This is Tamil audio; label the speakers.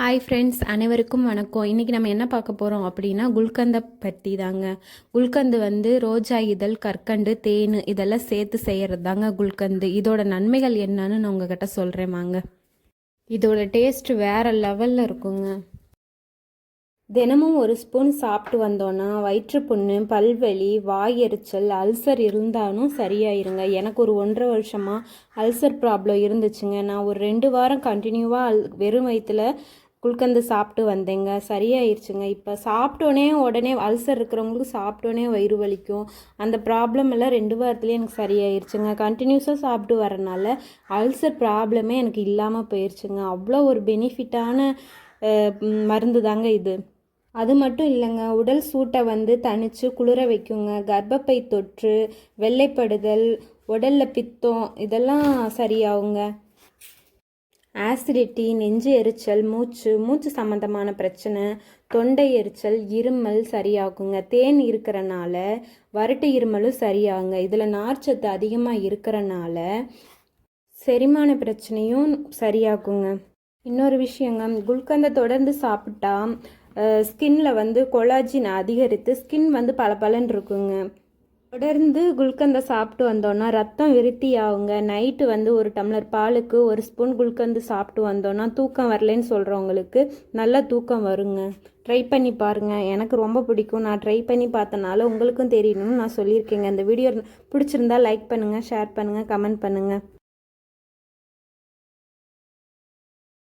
Speaker 1: ஹாய் ஃப்ரெண்ட்ஸ் அனைவருக்கும் வணக்கம். இன்றைக்கி நம்ம என்ன பார்க்க போகிறோம் அப்படின்னா குல்கந்தை பற்றி தாங்க. குல்கந்து வந்து ரோஜா இதழ் கற்கண்டு தேன் இதெல்லாம் சேர்த்து செய்கிறது தாங்க குல்கந்து. இதோட நன்மைகள் என்னன்னு நான் உங்ககிட்ட சொல்கிறேன் வாங்க. இதோட டேஸ்ட் வேறு லெவலில் இருக்குங்க. தினமும் ஒரு ஸ்பூன் சாப்பிட்டு வந்தோன்னா வயிற்றுப்புண்ணு பல்வலி வாய் எரிச்சல் அல்சர் இருந்தாலும் சரியாயிருங்க. எனக்கு ஒரு ஒன்றரை வருஷமாக அல்சர் ப்ராப்ளம் இருந்துச்சுங்க. நான் ஒரு ரெண்டு வாரம் கண்டினியூவாக அல் வெறும் வயிற்றுல குல்கந்து சாப்பிட்டு வந்தேங்க. சரியாயிருச்சுங்க. இப்போ சாப்பிட்டோன்னே உடனே அல்சர் இருக்கிறவங்களுக்கு சாப்பிட்டோன்னே வயிறு வலிக்கும். அந்த ப்ராப்ளம் எல்லாம் ரெண்டு வாரத்துலேயே எனக்கு சரியாயிருச்சுங்க. கண்டினியூஸாக சாப்பிட்டு வரனால அல்சர் ப்ராப்ளமே எனக்கு இல்லாமல் போயிருச்சுங்க. அவ்வளோ ஒரு பெனிஃபிட்டான மருந்து தாங்க இது. அது மட்டும் இல்லைங்க. உடல் சூட்டை வந்து தணித்து குளிர வைக்குங்க. கர்ப்பப்பை தொற்று வெள்ளைப்படுதல் உடலில் பித்தம் இதெல்லாம் சரியாகுங்க. ஆசிடிட்டி நெஞ்சு எரிச்சல் மூச்சு மூச்சு சம்மந்தமான பிரச்சனை தொண்டை எரிச்சல் இருமல் சரியாகுங்க. தேன் இருக்கிறனால வறட்டு இருமலும் சரியாகுங்க. இதில் நார்ச்சத்து அதிகமாக இருக்கிறனால செரிமான பிரச்சனையும் சரியாகுங்க. இன்னொரு விஷயங்க குல்கந்தை தொடர்ந்து சாப்பிட்டா ஸ்கின்ல வந்து கொலாஜின் அதிகரித்து ஸ்கின் வந்து பளபளன்னு இருக்குங்க. தொடர்ந்து குல்கந்தை சாப்பிட்டு வந்தோன்னா ரத்தம் விருத்தி ஆகுங்க. நைட்டு வந்து ஒரு டம்ளர் பாலுக்கு ஒரு ஸ்பூன் குல்கந்து சாப்பிட்டு வந்தோன்னா தூக்கம் வரலன்னு சொல்கிறவங்களுக்கு நல்ல தூக்கம் வருங்க. ட்ரை பண்ணி பாருங்கள் எனக்கு ரொம்ப பிடிக்கும். நான் ட்ரை பண்ணி பார்த்தனால உங்களுக்கும் தெரியணும்னு நான் சொல்லியிருக்கேங்க. இந்த வீடியோ பிடிச்சிருந்தா லைக் பண்ணுங்கள் ஷேர் பண்ணுங்கள் கமெண்ட் பண்ணுங்கள்